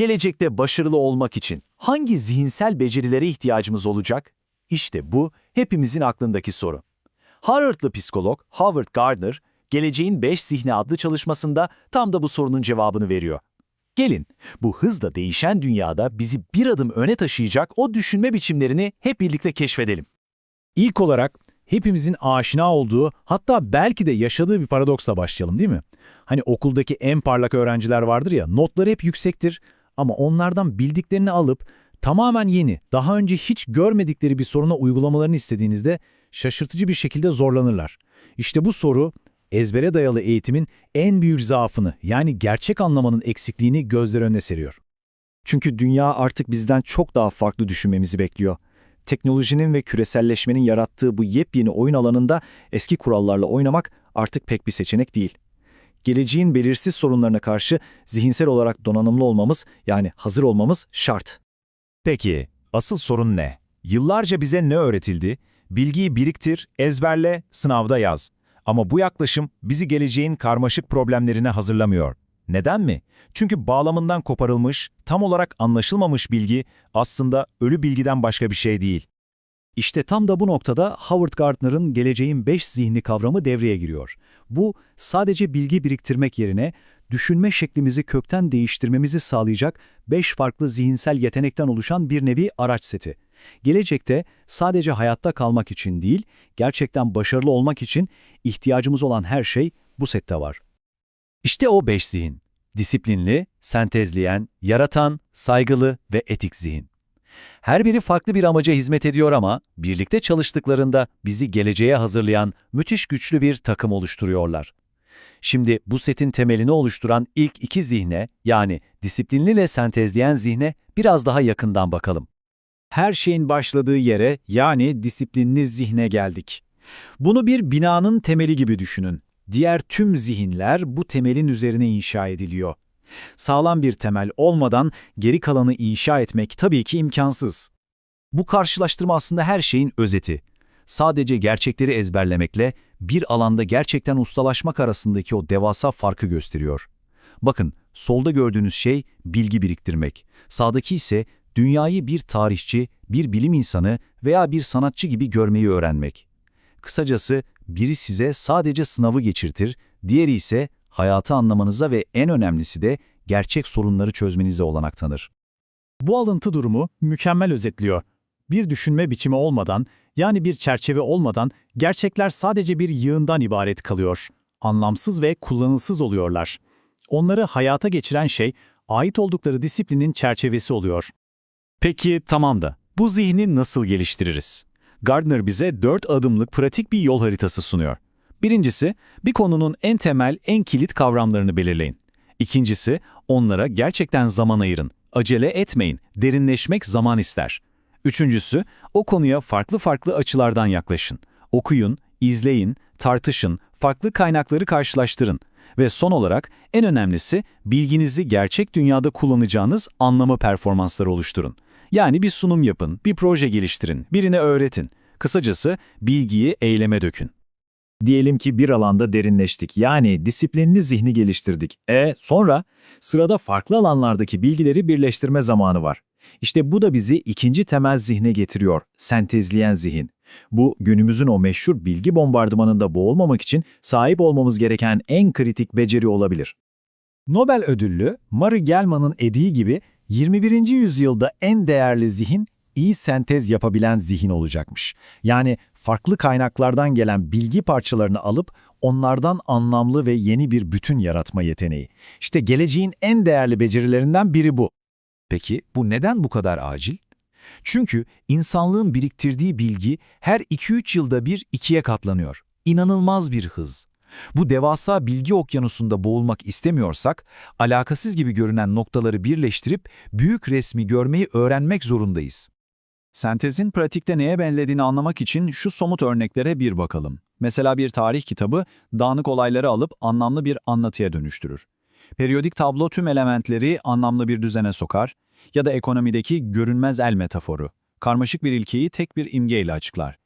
Gelecekte başarılı olmak için hangi zihinsel becerilere ihtiyacımız olacak? İşte bu hepimizin aklındaki soru. Harvardlı psikolog Howard Gardner, Geleceğin 5 Zihni adlı çalışmasında tam da bu sorunun cevabını veriyor. Gelin, bu hızla değişen dünyada bizi bir adım öne taşıyacak o düşünme biçimlerini hep birlikte keşfedelim. İlk olarak hepimizin aşina olduğu hatta belki de yaşadığı bir paradoksla başlayalım değil mi? Hani okuldaki en parlak öğrenciler vardır ya notları hep yüksektir ama onlardan bildiklerini alıp tamamen yeni, daha önce hiç görmedikleri bir soruna uygulamalarını istediğinizde şaşırtıcı bir şekilde zorlanırlar. İşte bu soru ezbere dayalı eğitimin en büyük zaafını yani gerçek anlamanın eksikliğini gözler önüne seriyor. Çünkü dünya artık bizden çok daha farklı düşünmemizi bekliyor. Teknolojinin ve küreselleşmenin yarattığı bu yepyeni oyun alanında eski kurallarla oynamak artık pek bir seçenek değil. Geleceğin belirsiz sorunlarına karşı zihinsel olarak donanımlı olmamız yani hazır olmamız şart. Peki, asıl sorun ne? Yıllarca bize ne öğretildi? Bilgiyi biriktir, ezberle, sınavda yaz. Ama bu yaklaşım bizi geleceğin karmaşık problemlerine hazırlamıyor. Neden mi? Çünkü bağlamından koparılmış, tam olarak anlaşılmamış bilgi aslında ölü bilgiden başka bir şey değil. İşte tam da bu noktada Howard Gardner'ın geleceğin beş zihni kavramı devreye giriyor. Bu sadece bilgi biriktirmek yerine düşünme şeklimizi kökten değiştirmemizi sağlayacak beş farklı zihinsel yetenekten oluşan bir nevi araç seti. Gelecekte sadece hayatta kalmak için değil, gerçekten başarılı olmak için ihtiyacımız olan her şey bu sette var. İşte o beş zihin. Disiplinli, sentezleyen, yaratan, saygılı ve etik zihin. Her biri farklı bir amaca hizmet ediyor ama birlikte çalıştıklarında bizi geleceğe hazırlayan müthiş güçlü bir takım oluşturuyorlar. Şimdi bu setin temelini oluşturan ilk iki zihne yani disiplinli ile sentezleyen zihne biraz daha yakından bakalım. her şeyin başladığı yere yani disiplinli zihne geldik. Bunu bir binanın temeli gibi düşünün. Diğer tüm zihinler bu temelin üzerine inşa ediliyor. Sağlam bir temel olmadan geri kalanı inşa etmek tabii ki imkansız. Bu karşılaştırma aslında her şeyin özeti. Sadece gerçekleri ezberlemekle bir alanda gerçekten ustalaşmak arasındaki o devasa farkı gösteriyor. Bakın, solda gördüğünüz şey bilgi biriktirmek. Sağdaki ise dünyayı bir tarihçi, bir bilim insanı veya bir sanatçı gibi görmeyi öğrenmek. Kısacası biri size sadece sınavı geçirtir, diğeri ise hayatı anlamanıza ve en önemlisi de gerçek sorunları çözmenize olanak tanır. Bu alıntı durumu mükemmel özetliyor. Bir düşünme biçimi olmadan, yani bir çerçeve olmadan gerçekler sadece bir yığından ibaret kalıyor. Anlamsız ve kullanılsız oluyorlar. Onları hayata geçiren şey, ait oldukları disiplinin çerçevesi oluyor. Peki tamam da bu zihni nasıl geliştiririz? Gardner bize dört adımlık pratik bir yol haritası sunuyor. Birincisi, bir konunun en temel, en kilit kavramlarını belirleyin. İkincisi, onlara gerçekten zaman ayırın. Acele etmeyin, derinleşmek zaman ister. Üçüncüsü, o konuya farklı farklı açılardan yaklaşın. Okuyun, izleyin, tartışın, farklı kaynakları karşılaştırın. Ve son olarak en önemlisi bilginizi gerçek dünyada kullanacağınız anlama performansları oluşturun. Yani bir sunum yapın, bir proje geliştirin, birine öğretin. Kısacası bilgiyi eyleme dökün. Diyelim ki bir alanda derinleştik yani disiplinli zihni geliştirdik. E sonra sırada farklı alanlardaki bilgileri birleştirme zamanı var. İşte bu da bizi ikinci temel zihne getiriyor, sentezleyen zihin. Bu günümüzün o meşhur bilgi bombardımanında boğulmamak için sahip olmamız gereken en kritik beceri olabilir. Nobel ödüllü Murray Gell-Mann'ın dediği gibi 21. yüzyılda en değerli zihin iyi sentez yapabilen zihin olacakmış. Yani farklı kaynaklardan gelen bilgi parçalarını alıp onlardan anlamlı ve yeni bir bütün yaratma yeteneği. İşte geleceğin en değerli becerilerinden biri bu. Peki bu neden bu kadar acil? Çünkü insanlığın biriktirdiği bilgi her 2-3 yılda bir ikiye katlanıyor. İnanılmaz bir hız. Bu devasa bilgi okyanusunda boğulmak istemiyorsak, alakasız gibi görünen noktaları birleştirip büyük resmi görmeyi öğrenmek zorundayız. Sentezin pratikte neye benzediğini anlamak için şu somut örneklere bir bakalım. Mesela bir tarih kitabı dağınık olayları alıp anlamlı bir anlatıya dönüştürür. Periyodik tablo tüm elementleri anlamlı bir düzene sokar ya da ekonomideki görünmez el metaforu. Karmaşık bir ilkeyi tek bir imgeyle açıklar.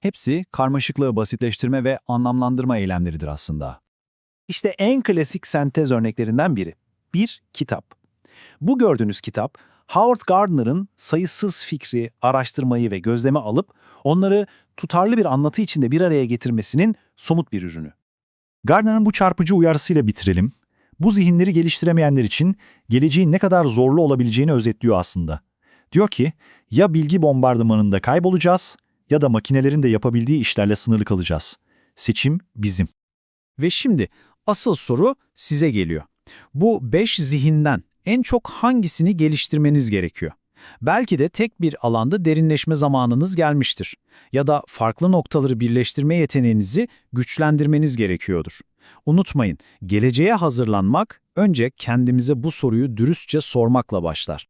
Hepsi karmaşıklığı basitleştirme ve anlamlandırma eylemleridir aslında. İşte en klasik sentez örneklerinden biri. Bir kitap. Bu gördüğünüz kitap, Howard Gardner'ın sayısız fikri, araştırmayı ve gözleme alıp onları tutarlı bir anlatı içinde bir araya getirmesinin somut bir ürünü. Gardner'ın bu çarpıcı uyarısıyla bitirelim. Bu zihinleri geliştiremeyenler için geleceğin ne kadar zorlu olabileceğini özetliyor aslında. Diyor ki, ya bilgi bombardımanında kaybolacağız ya da makinelerin de yapabildiği işlerle sınırlı kalacağız. Seçim bizim. Ve şimdi asıl soru size geliyor. Bu beş zihinden en çok hangisini geliştirmeniz gerekiyor? Belki de tek bir alanda derinleşme zamanınız gelmiştir. Ya da farklı noktaları birleştirme yeteneğinizi güçlendirmeniz gerekiyordur. Unutmayın, geleceğe hazırlanmak önce kendimize bu soruyu dürüstçe sormakla başlar.